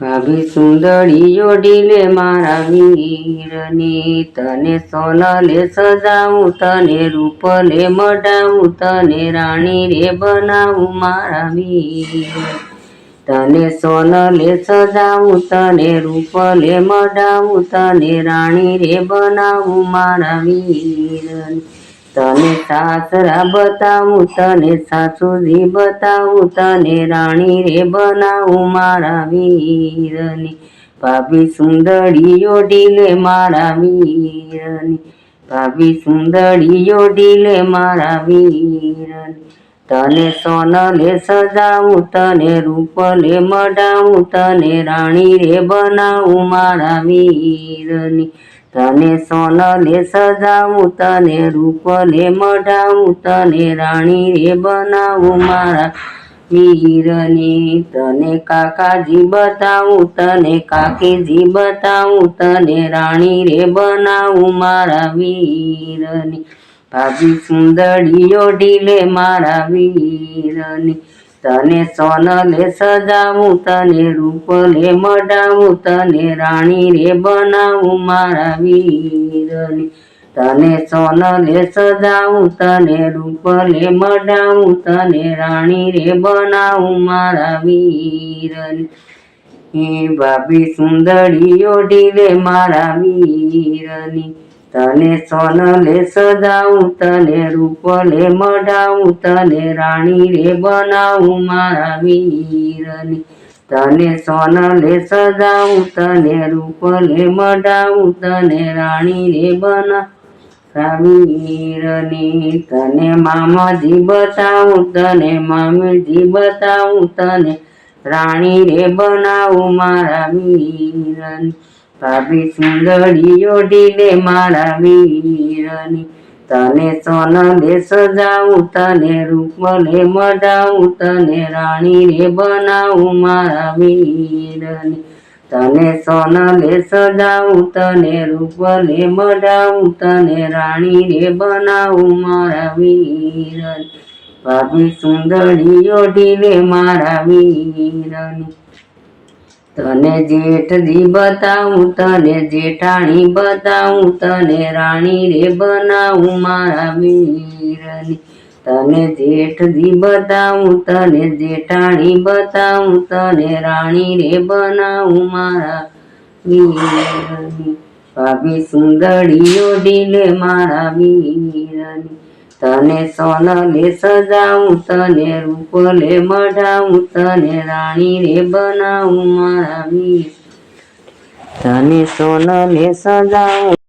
ભાભી સુંદરીયો ઢીલે મારા વીરની તને સોનલે સજાવું, તને રૂપલે મઢાવું તને રાણી રે બનાવું મારા વીર. તને સોનલે સજાવું, તને રૂપલે મઢાવું તને રાણી રે બનાવું મારા વીર. તને સાસરા બતાવું, તને સાસુજી બતાવું, તને રાણી રે બનાવું મારા વીરની. ભાભી સુંદરીઓ ઢીલે મારા વીરની. ભાભી સુંદરીઓ ઢીલે મારા વીરની. તને સોનલે સજાવું, તને રૂપલે મડાવું તને રાણી રે બનાવું મારા વીરની. તને સોનને સજાવું, તને રૂપને મઢાવું, તને રાણી રે બનાવું, મારા વીરની તને કાકાજી બતાવું, તને કાકીજી બતાવું, તને રાણી રે બનાવું, મારા વીરની. ભાભી સુંદરીઓ ઢીલે, મારા વીરની. તને સોનલે સજાવું, તને રૂપલે મઢાવું, તને રાણી રે બનાવું મારા વીરને. તને સોનલે સજાવું, તને રૂપલે મઢાવું, તને રાણી રે બનાવું મારા વીરને. હે ભાભી ઓઢી લે મારા વીરની. તને સોનલે સજાવું, તને રૂપલે મઢાવું, તને રાણી રે બનાવું મારા વીરની. તને સોનલે સજાવું, તને રૂપલે મઢાવું, તને રાણી રે બના વીરની. તને મામાજી બતાવું, તને મામીજી બતાવું, તને રાણી રે બનાવું મારા વીરની. ભાભી સુંદરીયો ઢીલે મારા વીરની. તને સોનલે સજાવું, તને રૂપલે મઢાવું તને રાણી રે બનાવું મારા વીરની. તને સોનલે સજાવું, તને રૂપલે મઢાવું તને રાણી રે બનાવું મારા વીરની. ભાભી સુંદરીયો ઢીલે મારા વીરની. તને જેઠજી બતાવું, તને જેઠાણી બતાવું, તને રાણી રે બનાવું મારા વીરની તને જેઠજી બતાવું, તને જેઠાણી બતાવું, તને રાણી રે બનાવું મારા વીરની ભાભી સુંદરીઓ દિલે મારા વીરની તને સોનલે સજાવું, તને રૂપલે મઢાવું, તને રાણી રે બનાવું, મારા વીર. તને સોનલે સજાવું.